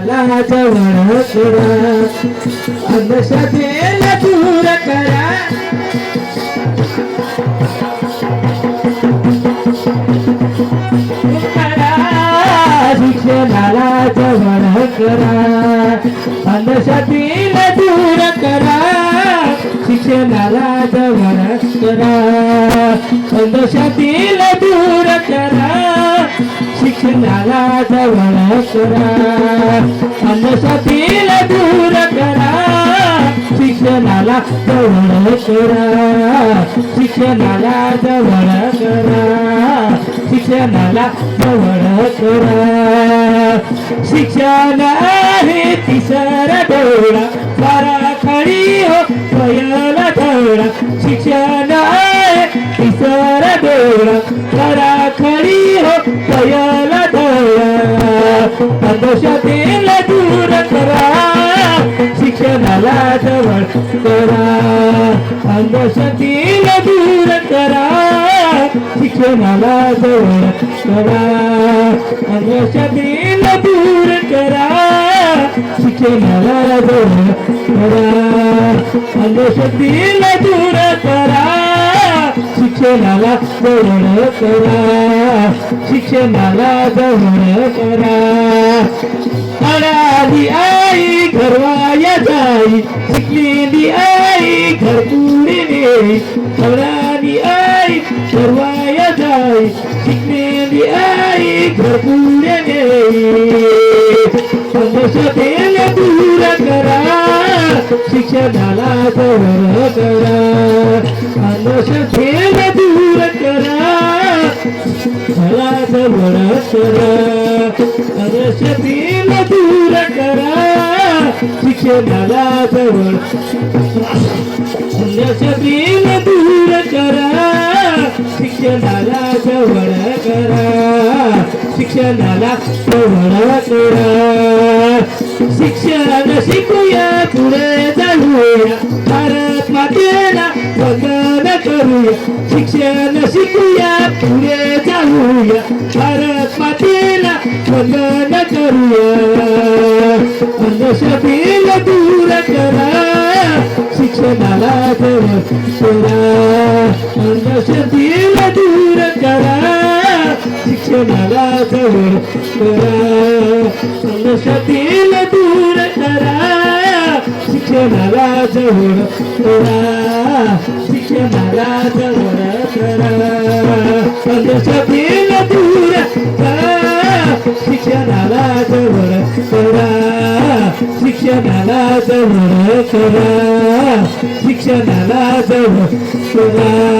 मला जवळ करा अंधश्रद्धेला दूर करा शिक्षणाला जवळ करा अंधश्रद्धेला दूर करा शिक्षणाला जवळ करा. अंधश्रद्धेला दूर करा. जवळ करा दूर करा. शिक्षणाला जवळ करा. शिक्षणाला जवळ करा. शिक्षणाला जवळ करा. शिक्षण आहे तिसर डोळा सारा खडी हो स्वयला धडा शिक्षण आहे तिसर डोळा प्रदोषातील दूर करा. शिक्षणाला जवळ करा. अंधश्रद्धेल दूर करा. शिक्षणाला जवळ करा. अंधश्रद्धेल दूर करा. शिक्षणाला जवळ करा. अंधश्रद्धेल दूर करा. शिक्षणाला जवळ करा शिक्षणाला जवळ करा अडाली आई घरवाया जाई शिकलेली आई घर पुढे नेई अडाली आई घरवाया जाई शिकलेली आई घर पुढे नेई संदेशातील दूर करा। शिक्षणाला जवळ करा अंधश्रद्धेल दूर जवळ करा अंधश्रद्धेल दूर करा शिक्षणाला जवळ अंधश्रद्धेल दूर करा शिक्षणाला जवळ करा शिक्षणाला जवळ करा शिक्षण शिकूया पुढे जाऊया. भारत मातेला वंदन करूया. शिक्षण शिकूया पुढे करूया भारत मातेला वंदन करूया. अंधश्रद्धेल दूर करा. शिक्षणाला जर करा अंधश्रद्धेल दूर करा. शिक्षणाला जर करा अंधश्रद्धेल दूर जवळ करा शिक्षणाला जवळ करा. अंधश्रद्धेल दूर शिक्षणाला जवळ करा. शिक्षणाला जवळ करा. शिक्षणाला जवळ करा.